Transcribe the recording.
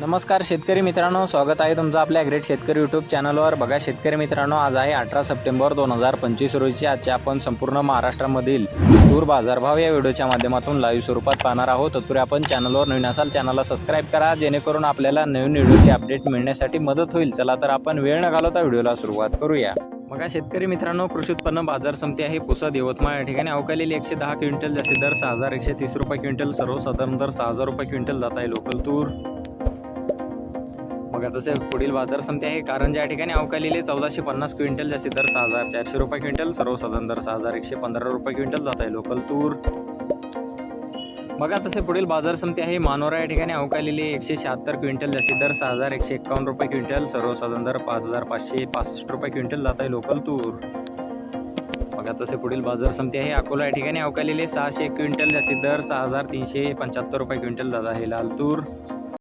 नमस्कार शेतकरी मित्रांनो स्वागत आहे तुमचं आपल्या ग्रेट शेतकरी यूट्यूब चॅनलवर बघा शेतकरी मित्रांनो आज आहे अठरा सप्टेंबर दोन हजार पंचवीस रोजी. आजच्या आपण संपूर्ण महाराष्ट्रामधील तूर बाजारभाव या व्हिडिओच्या माध्यमातून लाईव्ह स्वरूपात पाहणार आहोत. तत्पूर्वी आपण चॅनलवर नवीन असाल चॅनलला सबस्क्राईब करा जेणेकरून आपल्याला नवीन व्हिडिओचे अपडेट मिळण्यासाठी मदत होईल. चला तर आपण वेळ न घालवता व्हिडिओला सुरुवात करूया. बघा शेतकरी मित्रांनो कृषी उत्पन्न बाजार समिती आहे पुसद यवतमाळ. या ठिकाणी अवकालेली एकशे दहा क्विंटल जास्ती दर सहा हजार एकशे तीस रुपये क्विंटल सर्वसाधारण दर सहा हजार रुपये क्विंटल जात आहे लोकल तूर. बघा तसे पुढील बाजार समिती आहे. कारण ज्या ठिकाणी अवकालेले चौदाशे पन्नास क्विंटल जास्तीत दर सहा हजार चारशे रुपये क्विंटल सर्वसाधारण दर सहा हजार एकशे पंधरा रुपये क्विंटल जात आहे लोकल तूर बघा तसे पुढील बाजार समिती आहे. मानोरा या ठिकाणी अवकालेले एकशे शहात्तर क्विंटल जास्तीत दर सहा हजार एकशे एक्कावन्न रुपये क्विंटल सर्वसाधारण दर पाच हजार पाचशे पासष्ट रुपये क्विंटल जात आहे लोकल तूर बघा तसे पुढील बाजार समिती आहे. अकोला या ठिकाणी अवकालेले सहाशे क्विंटल जास्तीत दर सहा हजार तीनशे पंच्याहत्तर रुपये क्विंटल जात आहे लाल तूर